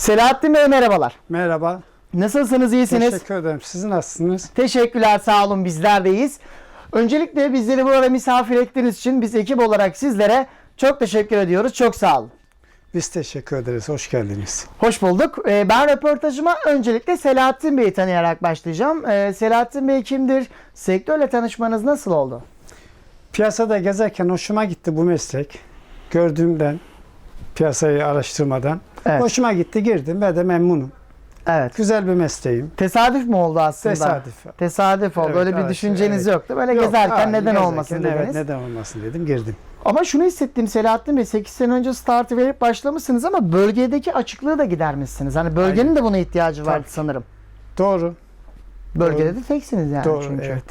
Selahattin Bey merhabalar. Merhaba. Nasılsınız, iyisiniz? Teşekkür ederim. Siz nasılsınız? Teşekkürler, sağ olun bizler deyiz. Öncelikle bizleri burada misafir ettiğiniz için biz ekip olarak sizlere çok teşekkür ediyoruz. Çok sağ olun. Biz teşekkür ederiz. Hoş geldiniz. Hoş bulduk. Ee, Ben röportajıma öncelikle Selahattin Bey'i tanıyarak başlayacağım. Ee, Selahattin Bey kimdir? Sektörle tanışmanız nasıl oldu? Piyasada gezerken hoşuma gitti bu meslek. Gördüğümden, piyasayı araştırmadan. Evet. Hoşuma gitti, girdim ve de memnunum. Evet. Güzel bir mesleğim. Tesadüf mü oldu aslında? Tesadüf. Tesadüf oldu. Evet, Öyle bir evet, düşünceniz evet. yoktu. Böyle Yok, gezerken ha, neden gezerken, olmasın dediniz. Evet, neden olmasın dedim, girdim. Ama şunu hissettim Selahattin Bey 8 sene önce startı verip başlamışsınız ama bölgedeki açıklığı da gidermişsiniz. Hani bölgenin Aynen. de buna ihtiyacı vardı Tabii. sanırım. Doğru. Bölgede Doğru. de teksiniz yani doğru, çünkü. evet.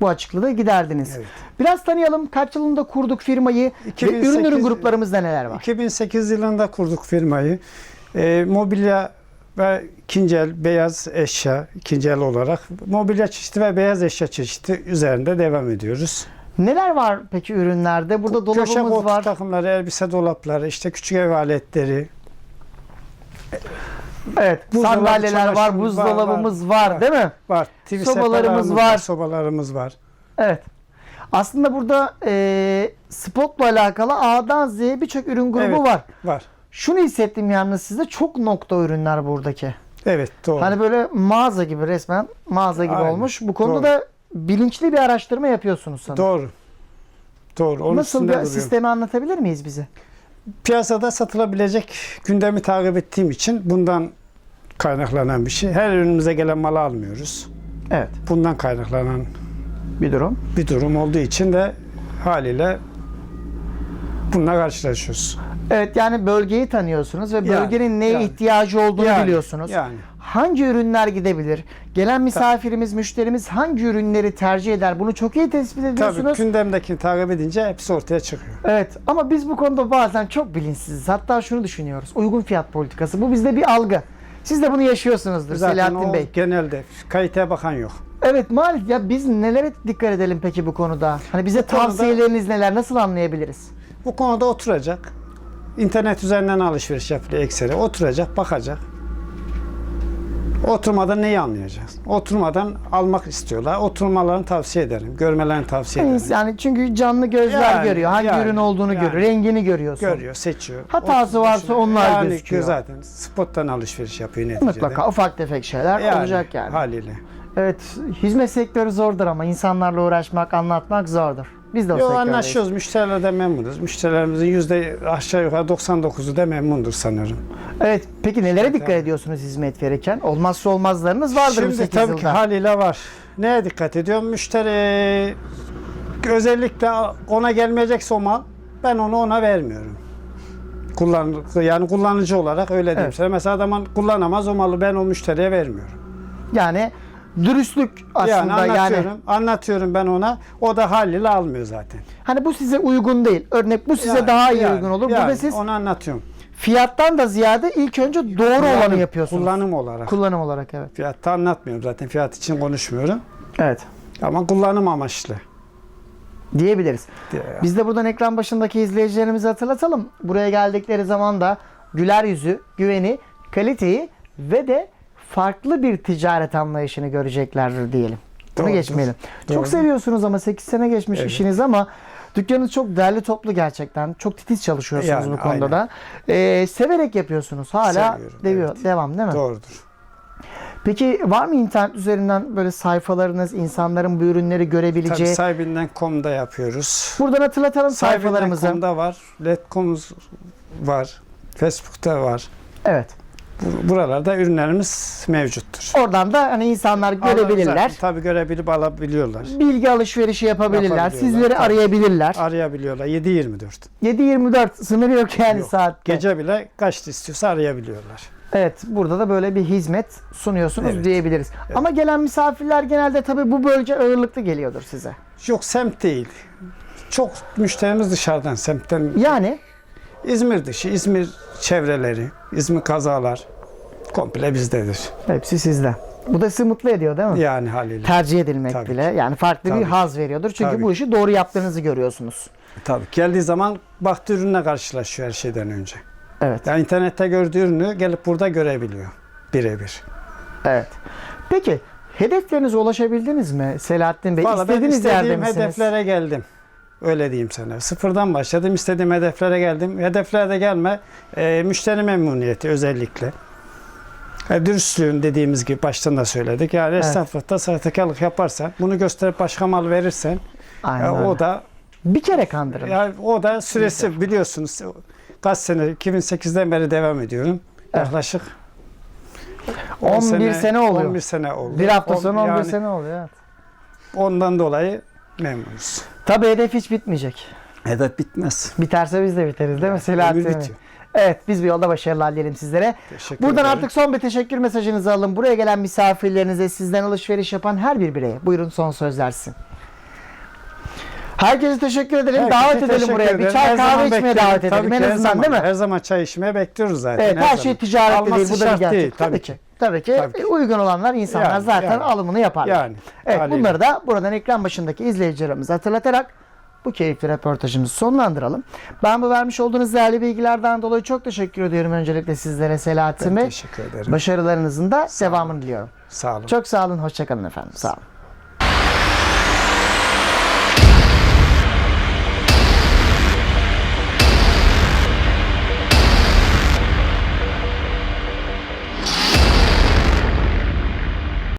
Bu açıklığı da giderdiniz. evet. Biraz tanıyalım. Kaç yılında kurduk firmayı ve 2008 ürün ürün gruplarımızda neler var? 2008 yılında kurduk firmayı. Ee, mobilya ve ikinci el beyaz eşya ikinci el olarak mobilya çeşidi ve beyaz eşya çeşidi üzerinde devam ediyoruz. Neler var peki ürünlerde? Burada Köşe dolabımız koltuk var. takımları, elbise dolapları, işte küçük ev aletleri, Evet. Sandalyeler var, çamaşırımız var, buzdolabımız var, var. değil mi? var. TV Sobalarımız var. sobalarımız var. Evet. Aslında burada e, spotla alakalı A'dan Z'ye birçok ürün grubu Evet. var. Var. Şunu hissettim yalnız sizde çok nokta ürünler buradaki. Evet, doğru. Hani böyle mağaza gibi resmen mağaza gibi Aynen, olmuş. Bu konuda doğru. da bilinçli bir araştırma yapıyorsunuz sanırım. doğru. Doğru. Onun Nasıl üstünde bir duruyorum. sistemi anlatabilir miyiz bize? Piyasada satılabilecek gündemi takip ettiğim için bundan kaynaklanan bir şey. Her ürünümüze gelen malı almıyoruz. Evet. Bundan kaynaklanan Bir durum. bir durum olduğu için de haliyle bununla karşılaşıyoruz. Evet yani bölgeyi tanıyorsunuz ve Yani, bölgenin neye yani. ihtiyacı olduğunu Yani, biliyorsunuz. Yani Hangi ürünler gidebilir? Gelen misafirimiz, müşterimiz hangi ürünleri tercih eder? Bunu çok iyi tespit tabii ediyorsunuz. gündemdekini takip edince hepsi ortaya çıkıyor. Evet ama biz bu konuda bazen çok bilinçsiziz. Hatta şunu düşünüyoruz. Uygun fiyat politikası. Bu bizde bir algı. Siz de bunu yaşıyorsunuzdur Zaten Selahattin o Bey. genelde kaliteye bakan yok. Evet maalesef ya biz nelere dikkat edelim peki bu konuda? Hani bize konuda- tavsiyeleriniz neler? Nasıl anlayabiliriz? Bu konuda oturacak. İnternet üzerinden alışveriş yapılıyor ekseri. Oturacak, bakacak. Oturmadan neyi anlayacağız? Oturmadan almak istiyorlar. Oturmalarını tavsiye ederim. Görmelerini tavsiye ederim. Yani çünkü canlı gözler Yani, görüyor. Hangi yani, ürün olduğunu yani. görüyor. Rengini görüyorsun. Görüyor, seçiyor. Hatası varsa onlar yani gözüküyor. zaten spottan alışveriş yapıyor neticede. Mutlaka ufak tefek şeyler olacak yani. Haliyle. Evet, hizmet sektörü zordur ama insanlarla uğraşmak, anlatmak zordur. Biz de o Yo, anlaşıyoruz. Müşterilerle memnunuz. Müşterilerimizin yüzde aşağı yukarı 99'u da memnundur sanırım. Evet, peki nelere dikkat ediyorsunuz hizmet verirken? Olmazsa olmazlarınız vardır bu Şimdi 8 tabii yılda. ki haliyle var. Neye dikkat ediyorum? Müşteri özellikle ona gelmeyecekse o mal ben onu ona vermiyorum. Kullan, yani kullanıcı olarak öyle diyeyim Evet. sana. Mesela adam kullanamaz o malı ben o müşteriye vermiyorum. Yani dürüstlük aslında yani yani, anlatıyorum, anlatıyorum ben ona. O da haliyle almıyor zaten. hani bu size uygun değil. Örnek bu size Yani- daha iyi yani- uygun olur. yani Burada siz onu anlatıyorum. fiyattan da ziyade ilk önce doğru olanı Kullanım- yapıyorsunuz. Kullanım olarak. Kullanım olarak evet. Fiyatta anlatmıyorum zaten. Fiyat için konuşmuyorum. Evet. Ama kullanım amaçlı. Diyebiliriz. diye. Biz de buradan ekran başındaki izleyicilerimize hatırlatalım. Buraya geldikleri zaman da güler yüzü, güveni, kaliteyi ve de farklı bir ticaret anlayışını göreceklerdir diyelim. Bunu Doğrudur. geçmeyelim. Çok Doğru. seviyorsunuz ama 8 sene geçmiş Evet. işiniz ama dükkanınız çok değerli toplu gerçekten. Çok titiz çalışıyorsunuz Yani, bu konuda aynen. da. Ee, severek yapıyorsunuz. Hala Seviyorum, deviyor, evet. devam değil mi? Doğrudur. Peki var mı internet üzerinden böyle sayfalarınız, insanların bu ürünleri görebileceği? Tabii sahibinden.com'da yapıyoruz. Buradan hatırlatalım sayfalarımızı. Sahibinden.com'da var. Letcom'uz var. Facebook'ta var. Evet. Bur- Buralarda ürünlerimiz mevcuttur. Oradan da hani insanlar görebilirler. Tabii görebilip alabiliyorlar. Bilgi alışverişi yapabilirler. Sizleri tabii. arayabilirler. Arayabiliyorlar. 7-24. 7-24 sınırı yok yani Yok. saatte. Gece bile kaçta istiyorsa arayabiliyorlar. Evet burada da böyle bir hizmet sunuyorsunuz Evet. diyebiliriz. Ama gelen misafirler genelde tabii bu bölge ağırlıklı geliyordur size. Yok semt değil. Çok müşterimiz dışarıdan semtten. Yani İzmir dışı, İzmir çevreleri, İzmir kazalar komple bizdedir. hepsi sizde. Bu da sizi mutlu ediyor değil mi? Yani haliyle. Tercih edilmek Tabii bile. Yani farklı Tabii bir ki. haz veriyordur. Çünkü Tabii bu işi doğru yaptığınızı görüyorsunuz. Tabii. Geldiği zaman baktığı ürünle karşılaşıyor her şeyden önce. Evet. Yani internette gördüğü ürünü gelip burada görebiliyor. Birebir. Evet. Peki hedeflerinize ulaşabildiniz mi Selahattin Bey? Valla ben İstediğiniz yerde istediğim misiniz? hedeflere geldim. Öyle diyeyim sana. Sıfırdan başladım. istediğim hedeflere geldim. Hedeflere gelme e, müşteri memnuniyeti özellikle. E, dürüstlüğün dediğimiz gibi baştan da söyledik. Yani Evet. esnaflıkta sahtekarlık yaparsan, bunu gösterip başka mal verirsen Aynen e, o da Bir kere kandırın. ya o da süresi biliyorsunuz. Kaç sene 2008'den beri devam ediyorum. Evet. Yaklaşık 11 sene oluyor. 11 sene oldu. bir hafta On- sonra 11 yani sene oluyor. Evet. Ondan dolayı memnunuz. Tabii hedef hiç bitmeyecek. Hedef bitmez. Biterse biz de biteriz değil mi Selahattin Ömür Bey? bitiyor. Evet biz bir yolda başarılar dilerim sizlere. Teşekkür Buradan ederim. artık son bir teşekkür mesajınızı alın. Buraya gelen misafirlerinize sizden alışveriş yapan her bir bireye. Buyurun son sözlersin. Herkese teşekkür edelim. Herkese davet edelim teşekkür buraya. Bir çay Her kahve içmeye bekliyorum. davet edelim. Tabii En ki, her azından zaman, değil mi? Her zaman çay içmeye bekliyoruz zaten. Evet her, şey zaman. ticaretle Alması değil. Bu da bir gerçek. değil, tabii ki. Tabii ki. Tabii ki. Uygun olanlar insanlar Yani, zaten yani. alımını yaparlar. Yani. Evet haliyle. bunları da buradan ekran başındaki izleyicilerimize hatırlatarak bu keyifli röportajımızı sonlandıralım. Ben bu vermiş olduğunuz değerli bilgilerden dolayı çok teşekkür ediyorum öncelikle sizlere Selahattin Ben Bey. teşekkür ederim. Başarılarınızın da devamını diliyorum. Sağ olun. Çok sağ olun, hoşçakalın efendim. Sağ olun.